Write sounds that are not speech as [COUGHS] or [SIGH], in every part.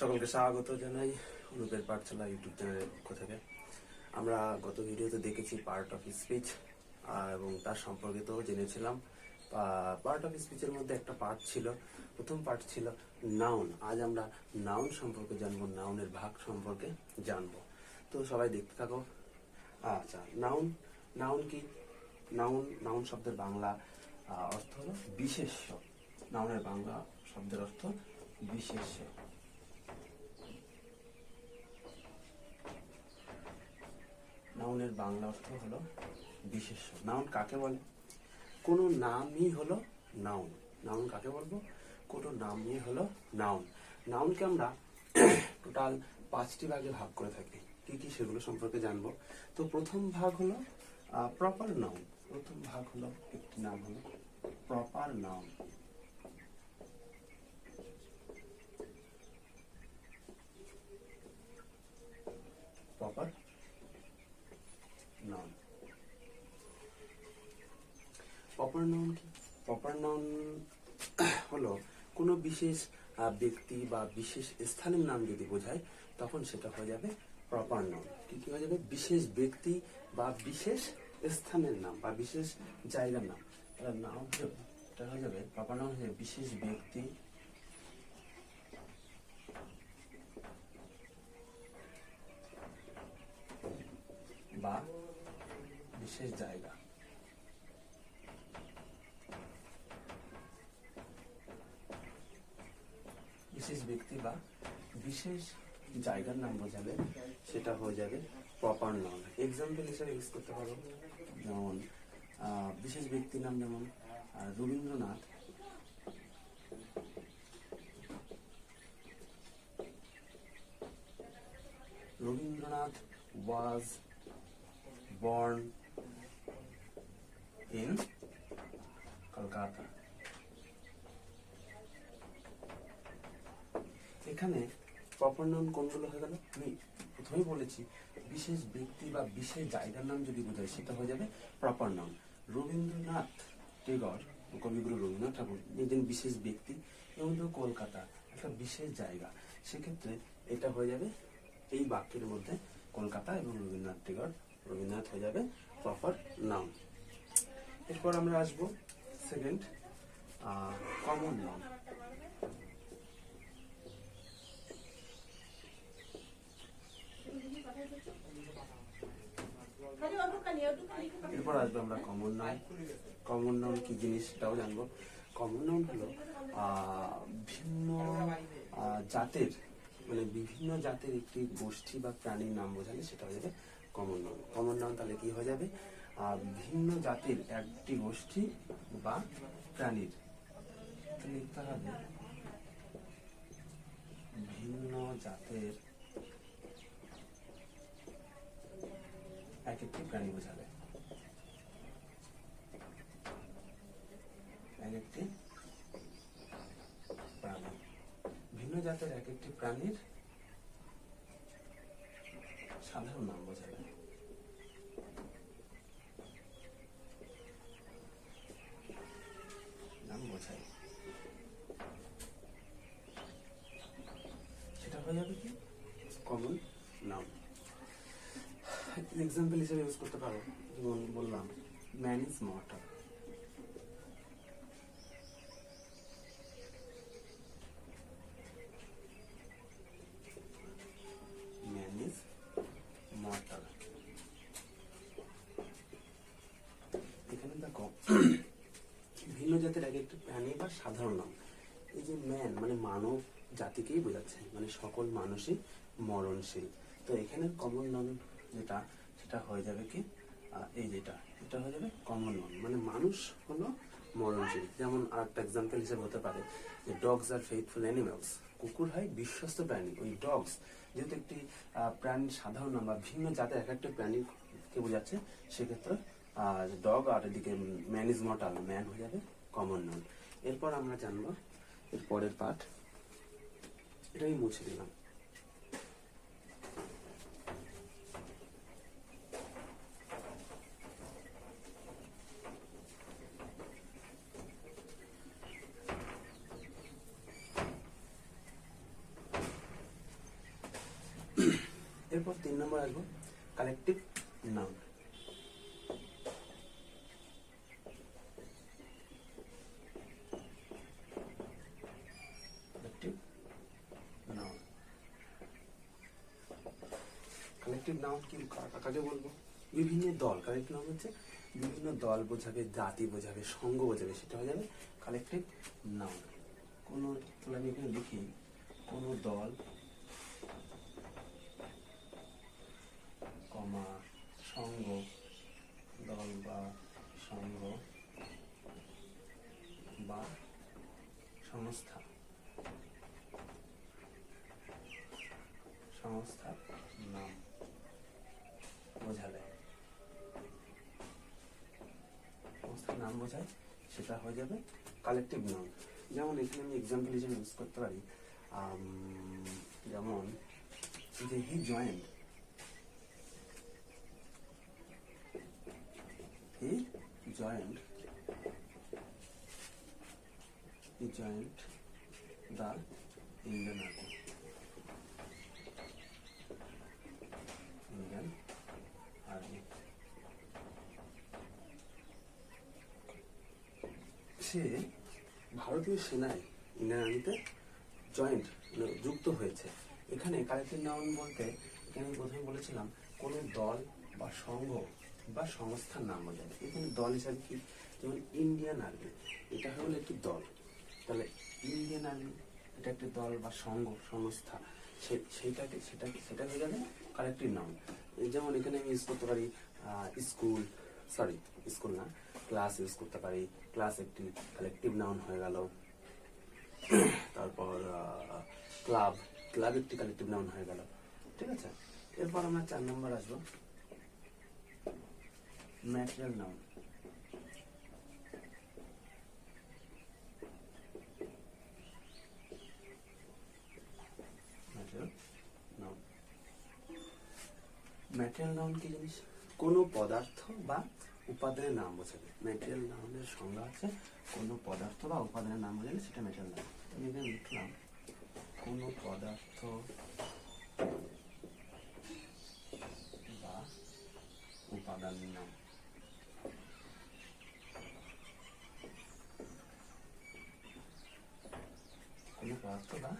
সকলকে স্বাগত জানাই অনুপের পাঠশালা ইউটিউব চ্যানেলের পক্ষ থেকে। আমরা গত ভিডিওতে দেখেছি পার্ট অফ স্পিচ এবং তার সম্পর্কিতও জেনেছিলাম। পার্ট অফ স্পিচের মধ্যে একটা পার্ট ছিল, প্রথম পার্ট ছিল নাউন আজ আমরা নাউন সম্পর্কে জানব নাউনের ভাগ সম্পর্কে জানব। তো সবাই দেখতে থাকো। আচ্ছা নাউন নাউন কি? নাউন নাউন শব্দের বাংলা অর্থ হলো বিশেষ্য। নাউনের বাংলা শব্দের অর্থ বিশেষ্য। নাউনের বাংলা অর্থ হলো বিশেষ্য নাউন কাকে বলে? কোনো নামই হলো নাউন নাউন কাকে বলব? কোনো নামই হলো নাউন নাউনকে আমরা [CLEARS THROAT] টোটাল পাঁচটি ভাগে ভাগ করে থাকি। কি কি সেগুলো সম্পর্কে জানব? তো প্রথম ভাগ হলো প্রপার নাউন প্রথম ভাগ হলো একটি নাম হলো proper noun proper noun proper noun কি প্রপার নাউন [COUGHS] হলো কোনো বিশেষ ব্যক্তি বা বিশেষ স্থানের নাম যদি বোঝায়, তখন সেটা হয়ে যাবে প্রপার নাউন কি কি হয়ে যাবে? বিশেষ ব্যক্তি বা বিশেষ স্থানের নাম বা বিশেষ জায়গার নাম। নাম হয়ে- যাবে প্রপার নাউন হয়ে বিশেষ ব্যক্তি বা বিশেষ জায়গা। বিশেষ ব্যক্তি বা বিশেষ জায়গার নাম বোঝাবে সেটা হয়ে যাবে প্রপার নাউন এক্সাম্পল হিসেবে ইউজ করতে পারো, যেমন বিশেষ ব্যক্তির নাম যেমন রবীন্দ্রনাথ। রবীন্দ্রনাথ ওয়াজ born in কলকাতা। এখানে প্রপার নাউন কোনগুলো হয়ে গেল? আমি প্রথমেই বলেছি, বিশেষ ব্যক্তি বা বিশেষ জায়গার নাম যদি বোঝায় সেটা হয়ে যাবে প্রপার নাউন রবীন্দ্রনাথ টেগর, কবিগুরু রবীন্দ্রনাথ ঠাকুর একজন বিশেষ ব্যক্তি। এবং কলকাতা, একটা বিশেষ জায়গা। সেক্ষেত্রে এটা হয়ে যাবে এই বাক্যের মধ্যে কলকাতা এবং রবীন্দ্রনাথ টেগর, রবীন্দ্রনাথ হয়ে যাবে প্রপার নাউন এরপর আমরা আসব সেকেন্ড কমন নাউন এরপর আসব আমরা কমন নাউন কমন নাউন কি জিনিস সেটাও জানব। কমন নাউন হলো ভিন্ন জাতের মানে বিভিন্ন জাতের একটি গোষ্ঠী বা প্রাণীর নাম বোঝালে সেটা হয়ে যাবে কমন নাউন কমন নাউন তাহলে কি হয়ে যাবে? ভিন্ন জাতের একটি গোষ্ঠী বা প্রাণীর। লিখতে হবে ভিন্ন জাতের এক একটি প্রাণী বোঝাবে এক একটি প্রাণী ভিন্ন জাতের এক একটি প্রাণীর সাধারণ নাম বোঝাবে নাম বোঝায় সেটা হয়ে যাবে কি কমন নাম এক্সাম্পল হিসেবে ইউজ করতে পারো। যেমন বললাম ম্যান ইজ মর্টাল এখানে দেখো, ভিন্ন জাতের এক একটা প্রাণী বা সাধারণ নাম। এই যে ম্যান মানে মানব জাতিকেই বোঝাচ্ছে। মানে সকল মানুষই মরণশীল। তো এখানে কমন নাম যেটা সেটা হয়ে যাবে কি এই যেটা এটা হয়ে যাবে কমন নাম মানে মানুষ হলো মরণশীল। যেমন আর একটা এক্সাম্পল হিসেবে হতে পারে যে ডগস আর ফেইথফুল অ্যানিমালস কুকুর হয় বিশ্বস্ত প্রাণী ওই ডগস যেহেতু একটি আহ, প্রাণীর সাধারণ নাম বা ভিন্ন জাতের এক একটা প্রাণীকে বোঝাচ্ছে সেক্ষেত্রে ডগ আর এদিকে ম্যান ইজ মর্টাল ম্যান হয়ে যাবে কমন নন এরপর আমরা জানব এর পরের পাঠ এটাই মুছে দিলাম। এরপর তিন নম্বর আসব। কালেকটিভ নাউন কালেকটিভ নাউন কি? কাকে বলব? বিভিন্ন দল। কালেকটিভ নাউন হচ্ছে বিভিন্ন দল বোঝাবে, জাতি বোঝাবে সংঘ বোঝাবে, সেটা হয়ে যাবে কালেকটিভ নাউন কোন তাহলে আমি এখানে লিখি, কোন দল কমা সংঘ দল বা সংঘ বা সংস্থা। সংস্থার নাম বোঝালে। সংস্থার নাম বোঝায়, সেটা হয়ে যাবে কালেকটিভ নাউন যেমন এখানে আমি এক্সাম্পল হিসেবে ইউজ করতে পারি। যেমন, যে he joined he joined the Indian army Indian army সে ভারতীয় সেনায় ইন্ডিয়ান আর্মিতে জয়েন্ট যুক্ত হয়েছে। এখানে কালেক্টিভ নাউন বলতে, এখানে প্রথমে বলেছিলাম কোনো দল বা সংঘ বা সংস্থার নাম বোঝায় এখানে দল হিসাবে কি? যেমন ইন্ডিয়ান আর্মি এটা হলো একটি দল। তাহলে ইন্ডিয়ান আর্মি এটা একটি দল বা সংঘ সংস্থা। সে- সেইটাকে, সেটাকে, সেটা হয়ে যাবে কালেক্টিভ নাউন যেমন এখানে আমি ইউজ করতে পারি স্কুল সরি স্কুল না ক্লাস ইউজ করতে পারি। ক্লাস একটি কালেক্টিভ নাউন হয়ে গেল। তারপর ক্লাব ক্লাব একটি কালেক্টিভ নাউন হয়ে গেল। ঠিক আছে? এরপর আমরা চার নম্বর আসব। ম্যাটেরিয়াল নাউন ম্যাটেরিয়াল নাউন কি জিনিস? কোনো পদার্থ বা উপাদানের নাম বোঝাবে। ম্যাটেরিয়াল নাউনের সংজ্ঞা আছে, কোনো পদার্থ বা উপাদানের নাম বোঝালে সেটা ম্যাটেরিয়াল নাউন আমি এখানে লিখলাম, কোনো পদার্থ বা উপাদানের নাম কোনো পদার্থ বা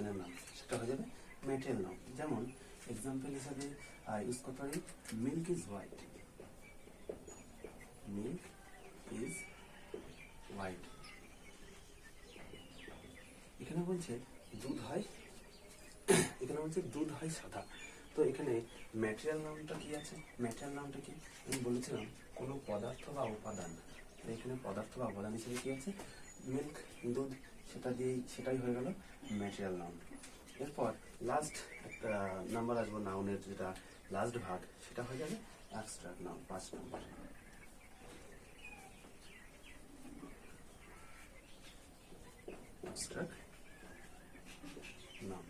উপাদানের নাম, সেটা হয়ে যাবে মেটেরিয়াল নাম। যেমন এক্সাম্পল হিসাবে ইউজ করতে পারি milk is white milk is white এখানে বলছে দুধ হয়, এখানে বলছে দুধ হয় সাদা। তো এখানে ম্যাটেরিয়াল নামটা কি আছে? ম্যাটেরিয়াল নামটা কি? আমি বলেছিলাম, কোনো পদার্থ বা উপাদান। এখানে পদার্থ বা উপাদান হিসেবে কি আছে? মিল্ক দুধ, সেটা দিয়েই, সেটাই হয়ে গেল ম্যাটেরিয়াল নাউন এরপর লাস্ট একটা নাম্বার আসব নাউনের যেটা লাস্ট ভাগ, সেটা হয়ে যাবে অ্যাবস্ট্রাক্ট নাউন পাঁচ number abstract noun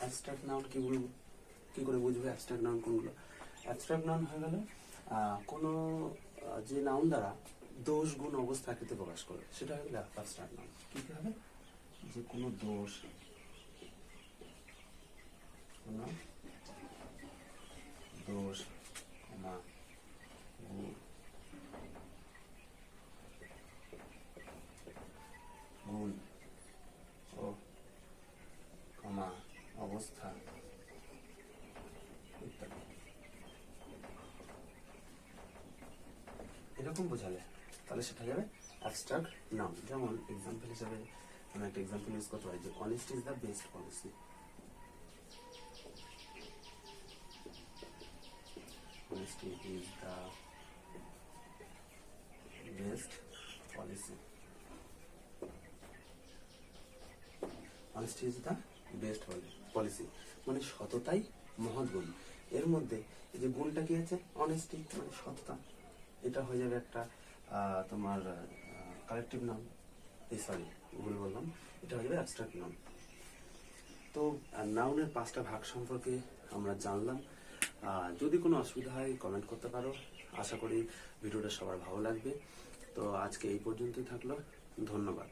abstract noun কি বলব? কি করে বুঝবে অ্যাবস্ট্রাক্ট নাউন কোনগুলো? অ্যাবস্ট্রাক্ট নাউন হয়ে গেল কোনো যে নাউন দ্বারা দোষ গুণ অবস্থা আকৃতি প্রকাশ করে। সেটা গেল অ্যাবস্ট্রাক্ট নাউন কি হবে? যে কোনো দোষ। কোনো দোষ, কমা গুণ গুণ ও কমা, অবস্থা এরকম বোঝালে। তাহলে সেটা যাবে অ্যাবস্ট্রাক্ট নাম যেমন এক্সাম্পল হিসাবে আমি একটা এক্সাম্পল ইউজ করতে পারি যে honesty is the best policy honesty is the best policy. Honesty is the best policy. মানে সততাই মহৎ গুণ। এর মধ্যে এই যে গুণটা কি আছে? অনেস্টি মানে সততা। এটা হয়ে যাবে একটা তোমার কালেকটিভ নাম, এই সরি ভুল বললাম এটা হয়ে যাবে অ্যাবস্ট্রাক্ট নাম। তো নাউনের পাঁচটা ভাগ সম্পর্কে আমরা জানলাম। যদি কোনো অসুবিধা হয় কমেন্ট করতে পারো। আশা করি ভিডিওটা সবার ভালো লাগবে। তো আজকে এই পর্যন্তই থাকল। ধন্যবাদ।